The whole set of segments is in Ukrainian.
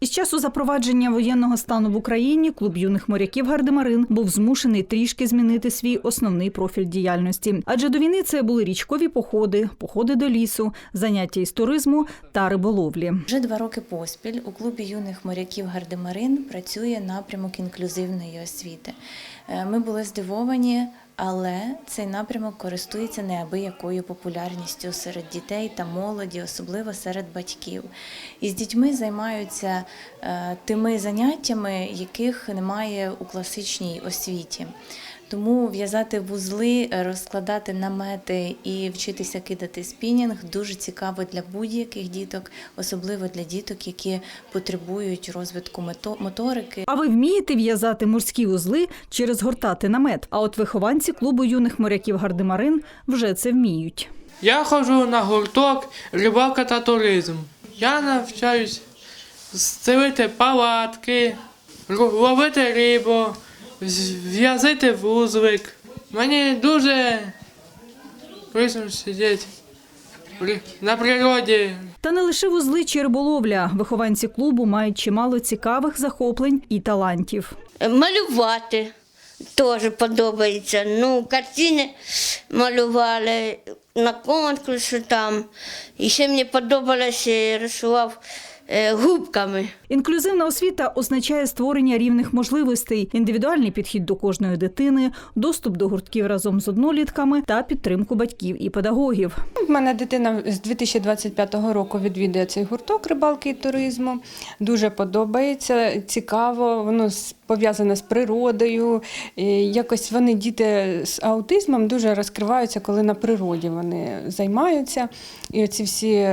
Із часу запровадження воєнного стану в Україні клуб юних моряків Гардемарин був змушений трішки змінити свій основний профіль діяльності. Адже до війни це були річкові походи, походи до лісу, заняття із туризму та риболовлі. Вже два роки поспіль у клубі юних моряків Гардемарин працює напрямок інклюзивної освіти. Е, Ми були здивовані, але цей напрямок користується неабиякою популярністю серед дітей та молоді, особливо серед батьків. І з дітьми займаються е, тими заняттями, яких немає у класичній освіті. Тому в'язати вузли, розкладати намети і вчитися кидати спінінг дуже цікаво для будь-яких діток, особливо для діток, які потребують розвитку моторики. А ви вмієте в'язати морські узли чи розгортати намет? А от вихованці клубу юних моряків Гардемарин вже це вміють. Я ходжу на гурток рибалка та туризм. Я навчаюсь стелити палатки, ловити рибу, в'язати вузлик. Мені дуже корисно сидіти на природі. Та не лише вузли чи риболовля. Вихованці клубу мають чимало цікавих захоплень і талантів. Малювати теж подобається. Ну, картини малювали на конкурсі там. І ще мені подобалося, я рисував е, губками. Інклюзивна освіта означає створення рівних можливостей, індивідуальний підхід до кожної дитини, доступ до гуртків разом з однолітками та підтримку батьків і педагогів. У мене дитина з 2025 року відвідує цей гурток рибалки і туризму. Дуже подобається, цікаво, воно пов'язане з природою. Якось вони, діти з аутизмом, дуже розкриваються, коли на природі вони займаються. І оці всі.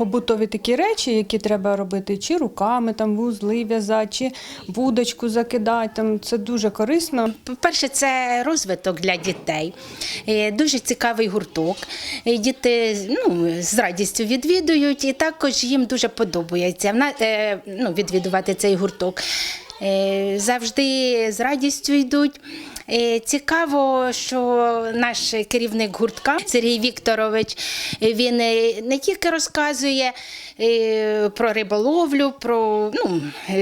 Побутові такі речі, які треба робити, чи руками там вузли в'язати, чи вудочку закидати. Там це дуже корисно. По-перше, це розвиток для дітей. Е, Дуже цікавий гурток. Е, Діти ну, з радістю відвідують, і також їм дуже подобається е, ну, відвідувати цей гурток. Е, Завжди з радістю йдуть. Е, Цікаво, що наш керівник гуртка Сергій Вікторович е, він не тільки розказує про риболовлю, про ну,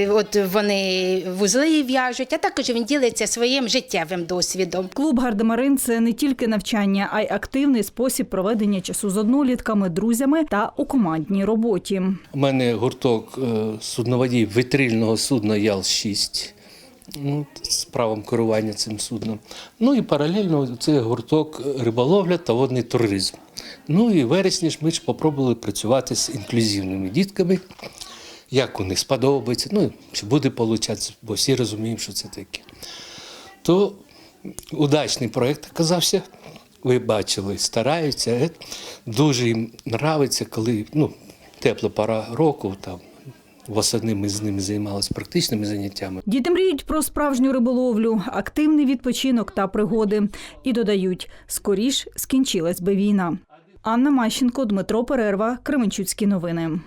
от вони вузли в'яжуть, а також він ділиться своїм життєвим досвідом. Клуб Гардемарин це не тільки навчання, а й активний спосіб проведення часу з однолітками, друзями та у командній роботі. У мене гурток судноводій витрильного судна Ял-6 ну, з правом керування цим судном. Ну і паралельно це гурток риболовля та водний туризм. Ну і в вересні ж ми ж попробували працювати з інклюзивними дітками. Як у них сподобається, ну чи буде получатися, бо всі розуміємо, що це таке. То удачний проєкт оказався. Ви бачили, стараються. Е, Дуже їм подобається, коли ну, тепла пора року, там восени ми з ними займалися практичними заняттями. Діти мріють про справжню риболовлю, активний відпочинок та пригоди. І додають, скоріш скінчилась би війна. Анна Мащенко, Дмитро Перерва, Кременчуцькі новини.